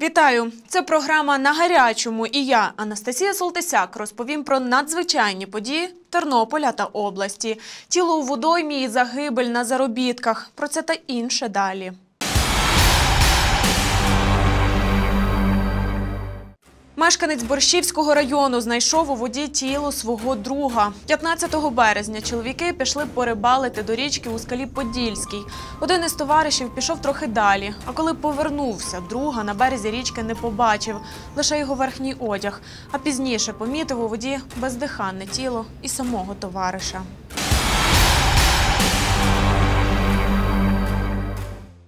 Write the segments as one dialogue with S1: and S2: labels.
S1: Вітаю! Це програма на гарячому. І я, Анастасія Солтисяк, розповім про надзвичайні події Тернополя та області. Тіло у водоймі і загибель на заробітках. Про це та інше далі. Мешканець Борщівського району знайшов у воді тіло свого друга. 15 березня чоловіки пішли порибалити до річки у скалі Подільській. Один із товаришів пішов трохи далі. А коли повернувся, друга на березі річки не побачив, лише його верхній одяг. А пізніше помітив у воді бездиханне тіло і самого товариша.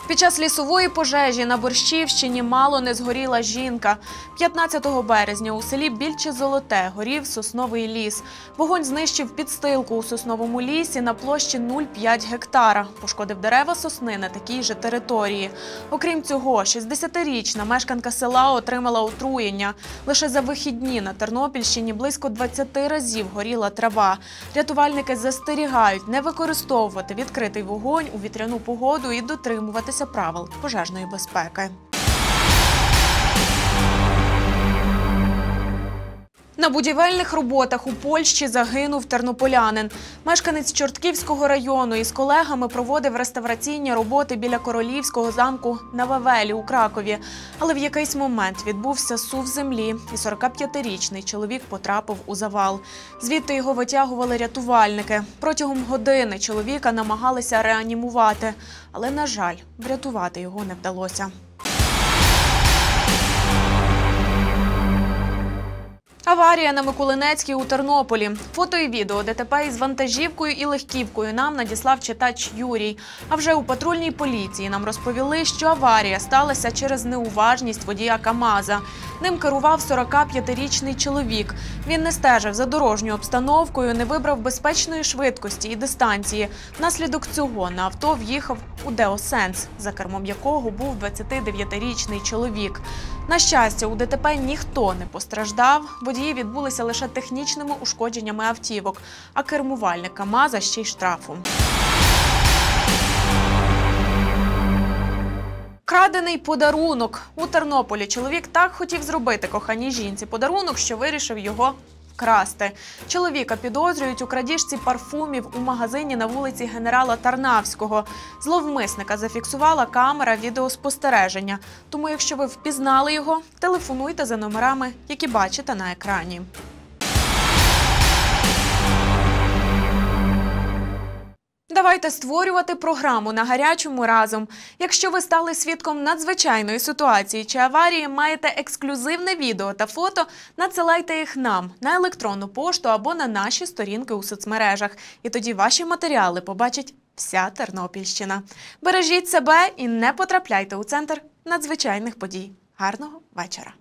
S1: Під час лісової пожежі на Борщівщині мало не згоріла жінка. 15 березня у селі Більче Золоте горів сосновий ліс. Вогонь знищив підстилку у сосновому лісі на площі 0,5 гектара. Пошкодив дерева сосни на такій же території. Окрім цього, 60-річна мешканка села отримала отруєння. Лише за вихідні на Тернопільщині близько 20 разів горіла трава. Рятувальники застерігають не використовувати відкритий вогонь у вітряну погоду і дотримуватися правил пожежної безпеки. На будівельних роботах у Польщі загинув тернополянин. Мешканець Чортківського району із колегами проводив реставраційні роботи біля королівського замку на Вавелі у Кракові. Але в якийсь момент відбувся сув землі, і 45-річний чоловік потрапив у завал. Звідти його витягували рятувальники. Протягом години чоловіка намагалися реанімувати, але, на жаль, врятувати його не вдалося. Аварія на Миколинецькій у Тернополі. Фото і відео ДТП із вантажівкою і легківкою нам надіслав читач Юрій. А вже у патрульній поліції нам розповіли, що аварія сталася через неуважність водія Камаза. Ним керував 45-річний чоловік. Він не стежив за дорожньою обстановкою, не вибрав безпечної швидкості і дистанції. Внаслідок цього на авто в'їхав у Деосенс, за кермом якого був 29-річний чоловік. На щастя, у ДТП ніхто не постраждав. Водії відбулися лише технічними ушкодженнями автівок, а кермувальник КАМАЗа ще й штрафом. Крадений подарунок у Тернополі. Чоловік так хотів зробити коханій жінці подарунок, що вирішив його вкрасти. Чоловіка підозрюють у крадіжці парфумів у магазині на вулиці генерала Тарнавського. Зловмисника зафіксувала камера відеоспостереження. Тому, якщо ви впізнали його, телефонуйте за номерами, які бачите на екрані. Давайте створювати програму на гарячому разом. Якщо ви стали свідком надзвичайної ситуації чи аварії, маєте ексклюзивне відео та фото, надсилайте їх нам на електронну пошту або на наші сторінки у соцмережах. І тоді ваші матеріали побачить вся Тернопільщина. Бережіть себе і не потрапляйте у центр надзвичайних подій. Гарного вечора!